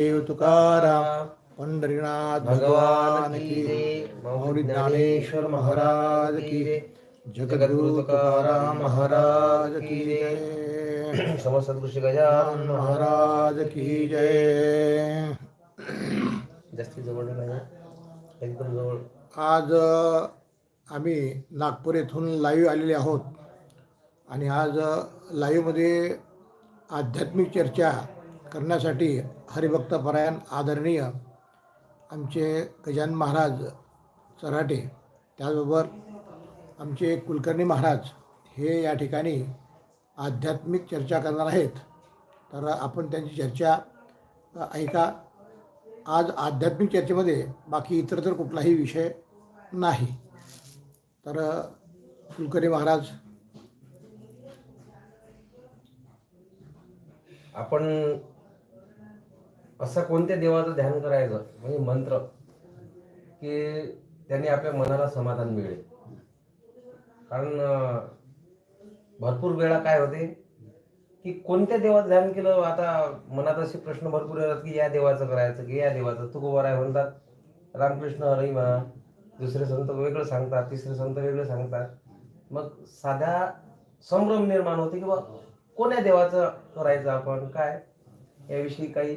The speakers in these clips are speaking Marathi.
देव तुकाराम पंढरीनाथ भगवान की. मौली ज्ञानेश्वर महाराज की. जगद्गुरु तुकाराम महाराज की जय। समस्त गजानन महाराज की जय। जास्ती जवळ एकदम जवळ. आज आम्ही नागपूर येथून लाईव्ह आलेले आहोत. आणि आज लाईव्हमध्ये आध्यात्मिक चर्चा करण्यासाठी हरिभक्तपरायण आदरणीय आमचे गजानन महाराज चराटे त्याचबरोबर आमचे कुलकर्णी महाराज हे या ठिकाणी आध्यात्मिक चर्चा करणार आहेत. तर आपण त्यांची चर्चा ऐका. आज आध्यात्मिक चर्चेमध्ये बाकी इतर तर कुठलाही विषय नाही. तर कुलकर्णी महाराज. आपण असं कोणत्या देवाचं ध्यान करायचं? म्हणजे मंत्र. की त्याने आपल्या मनाला समाधान मिळेल. कारण भरपूर वेळा काय होते? की कोणत्या देवाचं ध्यान केलं आता मनात असे प्रश्न भरपूर येतात की या देवाचं करायचं की या देवाचं. तुकोबर आहे म्हणतात रामकृष्ण हरी म्हणा दुसरे संत वेगळं सांगतात तिसरे संत वेगळं सांगतात. मग साध्या संभ्रम निर्माण होते की बा कोण्या देवाचं करायचं आपण? काय? याविषयी काही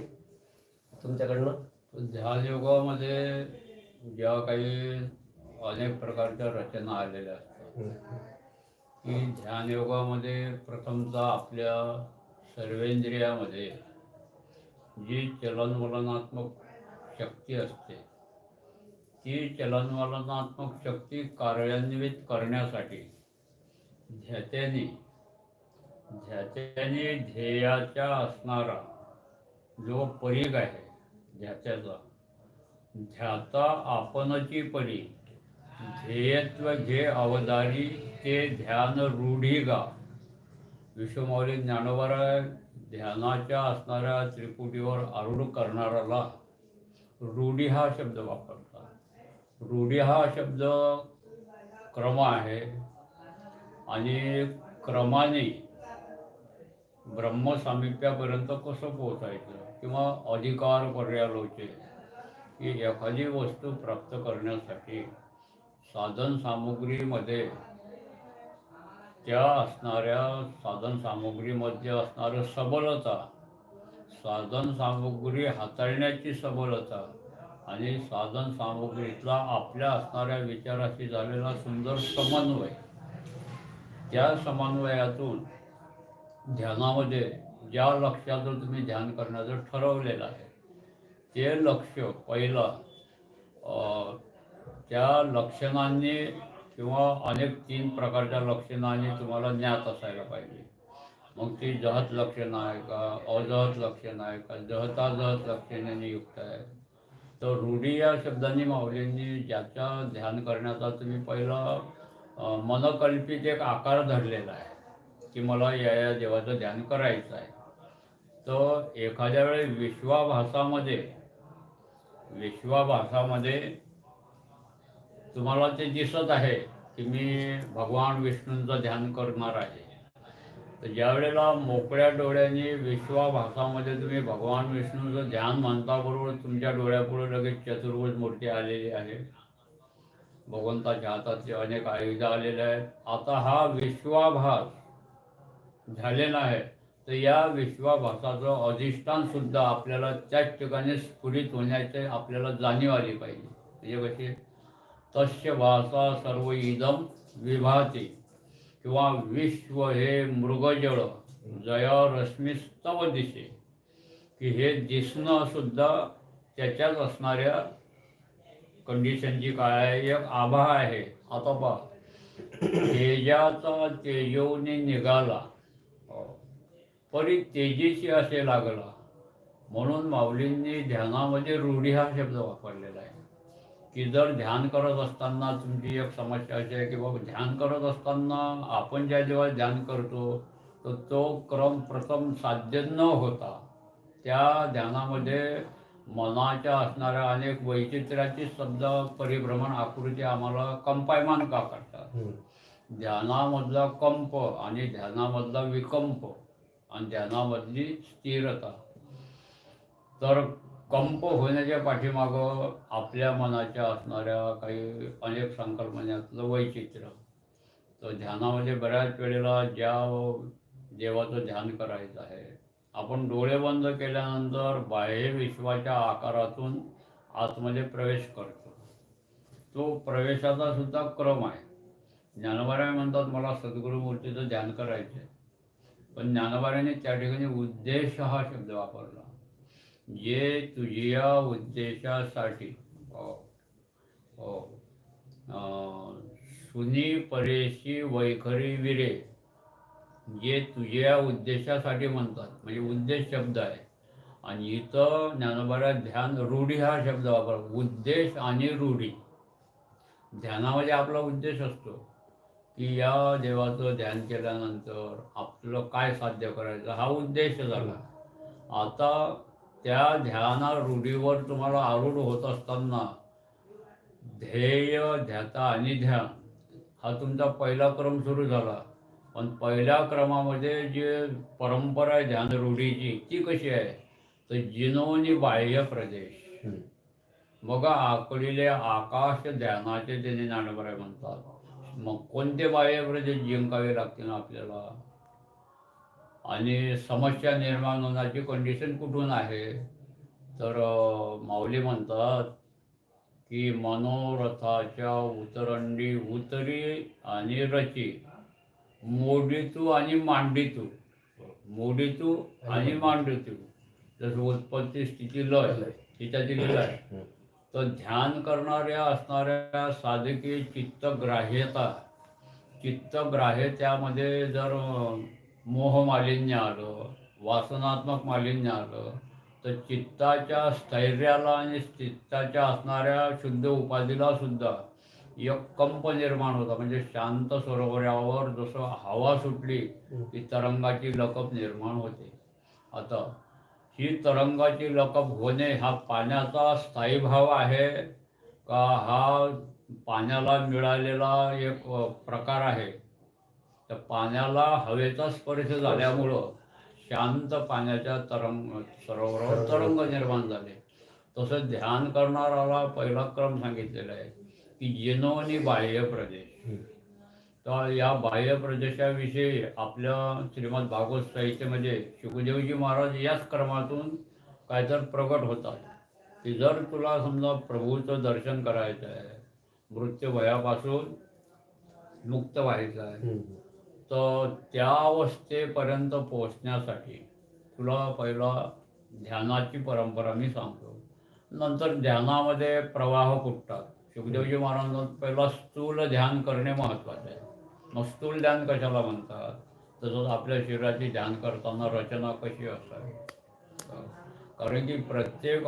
तुमच्याकडनं? ध्यान योगामध्ये ज्या काही अनेक प्रकारच्या रचना आलेल्या असतात. की ध्यान योगामध्ये प्रथमतः आपल्या सर्वेंद्रियामध्ये जी चलनवलनात्मक शक्ती असते ती चलनवलनात्मक शक्ती कार्यान्वित करण्यासाठी ध्यात्याने ध्यात्याने ध्येयाच्या असणारा जो परीग आहे ध्यात्याचा ध्याता आपणची परी. ध्येयत्व घे अवधारी ते ध्यान रूढी गा. विश्वमौली ज्ञानोबा ध्यानाच्या असणाऱ्या त्रिपुटीवर आरूढ करणाऱ्याला रूढी हा शब्द वापरतात. रूढी हा शब्द क्रम आहे आणि क्रमाने ब्रह्मसामिप्यापर्यंत कसं पोहोचायचं? किंवा अधिकार पर्यालोचे की एखादी वस्तू प्राप्त करण्यासाठी साधन सामुग्रीमध्ये त्या असणाऱ्या साधन सामुग्रीमध्ये असणारं सबलता साधन सामुग्री हाताळण्याची सबलता आणि साधन सामुग्रीतला आपल्या असणाऱ्या विचाराशी झालेला सुंदर समन्वय. त्या समन्वयातून ध्यानामध्ये ज्या लक्ष्याचं तुम्ही ध्यान करण्याचं ठरवलेलं आहे ते लक्ष पहिलं त्या लक्षणांनी किंवा अनेक तीन प्रकारच्या लक्षणांनी तुम्हाला ज्ञात असायला पाहिजे. मग ती जहत लक्षणं आहे का अजहत लक्षणं आहे का जहता जहत लक्षणांनी युक्त आहे तर रूढी या शब्दांनी माऊलींनी ज्याच्या ध्यान करण्याचा तुम्ही पहिला मनकल्पित एक आकार धरलेला आहे. की मला या या देवाचं ध्यान करायचं आहे. तर एखाद्या वेळी विश्वाभासामध्ये विश्वाभासामध्ये तुम्हाला ते दिसत आहे की मी भगवान विष्णूंचं ध्यान करणार आहे. तर ज्यावेळेला मोकळ्या डोळ्यांनी विश्वाभासामध्ये तुम्ही भगवान विष्णूचं ध्यान म्हणताबरोबर तुमच्या डोळ्यापुढे लगेच चतुर्भुज मूर्ती आलेली आहे. भगवंताच्या हातातले अनेक आयुध आलेले आहेत. आता हा विश्वाभास झालेला आहे. तर या विश्वाभासाचं अधिष्ठान सुद्धा आपल्याला त्याच ठिकाणी स्फुरित होण्याचे आपल्याला जाणीव आली पाहिजे. म्हणजे कशी? तस्य भाषा सर्व इदम विभाती. किंवा विश्व हे मृगजळ जया रश्मीस्तव दिसे की हे दिसणं सुद्धा त्याच्याच असणाऱ्या कंडिशनची काय आहे? एक आभा आहे. आता पहा. तेजाचा तेजोने निघाला. परी तेजीशी असे लागला. म्हणून माऊलींनी ध्यानामध्ये रूढी हा शब्द वापरलेला आहे. की जर ध्यान करत असताना तुमची एक समस्या अशी आहे की बाबा ध्यान करत असताना आपण ज्या जेव्हा ध्यान करतो तर तो क्रम प्रथम साध्य न होता त्या ध्यानामध्ये मनाच्या असणाऱ्या अनेक वैचित्र्याची शब्द परिभ्रमण आकृती आम्हाला कंपायमान का करतात? ध्यानामधला कंप आणि ध्यानामधला विकंप आणि ध्यानामधली स्थिरता तर कंप होण्याच्या पाठीमागं आपल्या मनाच्या असणाऱ्या काही अनेक संकल्पनेतलं वैचित्र्य तर ध्यानामध्ये बऱ्याच वेळेला ज्या देवाचं ध्यान करायचं आहे आपण डोळे बंद केल्यानंतर बाह्य विश्वाच्या आकारातून आतमध्ये प्रवेश करतो. तो प्रवेशाचा सुद्धा क्रम आहे. ज्ञानोबाराय म्हणतात मला सद्गुरुमूर्तीचं ध्यान करायचं आहे पण ज्ञानोबाराने त्या ठिकाणी उद्देश हा शब्द वापरला. जे तुझ्या उद्देशासाठी हो, हो, सुनी परेशी वैखरी विरे जे तुझ्या उद्देशासाठी म्हणतात म्हणजे उद्देश शब्द आहे. आणि इथं ज्ञानोबाऱ्या ध्यान रूढी हा शब्द वापर उद्देश आणि रूढी. ध्यानामध्ये आपला उद्देश असतो. की या देवाचं ध्यान केल्यानंतर आपलं काय साध्य करायचं? हा उद्देश झाला. आता त्या ध्याना रूढीवर तुम्हाला आरूढ होत असताना ध्येय ध्याता आणि ध्यान हा तुमचा पहिला क्रम सुरू झाला. पण पहिल्या क्रमामध्ये जे परंपरा आहे ध्यान रूढीची ती कशी आहे? तर जिनोनी बाह्य प्रदेश. मग आकळीले आकाश ध्यानाचे त्यांनी ज्ञानोबराय म्हणतात. मग कोणते बाह्य प्रदेश जिंकावे लागतील आपल्याला? आणि समस्या निर्माण होण्याची कंडिशन कुठून आहे? तर माऊली म्हणतात की मनोरथाच्या उतरंडी उतरी आणि रची. मोडीतू आणि मांडीतू. मोडीतू आणि मांडीतू. जसं उत्पत्ती स्थिती लय तिच्या दिलेलं आहे. तर ध्यान करणाऱ्या असणाऱ्या साधकी चित्तग्राह्यता चित्तग्राह्य त्यामध्ये जर अं, मोह मालिन्य आलं वासनात्मक मालिन्य आलं तर चित्ताच्या स्थैर्याला आणि चित्ताच्या असणाऱ्या शुद्ध उपाधीला सुद्धा एक कंप निर्माण होता. म्हणजे शांत सरोवरावर जसं हवा सुटली की तरंगाची लकप निर्माण होते. आता ही तरंगाची लकप होणे हा पाण्याचा स्थायी भाव आहे का? हा पाण्याला मिळालेला एक प्रकार आहे. तर पाण्याला हवेचा स्पर्श झाल्यामुळं शांत पाण्याच्या तरंग सरोवरावर तरंग निर्माण झाले. तसं ध्यान करणाराला पहिला क्रम सांगितलेला आहे की जिनोनी आणि बाह्य प्रदेश. तर या बाह्य प्रदेशाविषयी आपल्या श्रीमद भागवत साहित्यामध्ये शुकदेवजी महाराज याच क्रमातून काय तर प्रकट होतात. की जर तुला समजा प्रभूचं दर्शन करायचं आहे मृत्यू भयापासून मुक्त व्हायचं आहे. तर त्या अवस्थेपर्यंत पोहोचण्यासाठी तुला पहिला ध्यानाची परंपरा मी सांगतो. नंतर ध्यानामध्ये प्रवाह फुटतात. सुखदेवजी महाराजांना पहिला स्थूल ध्यान करणे महत्त्वाचे आहे. मस्तूल ध्यान कशाला म्हणतात? तसंच आपल्या शरीराची ध्यान करताना रचना कशी असावी कारण की प्रत्येक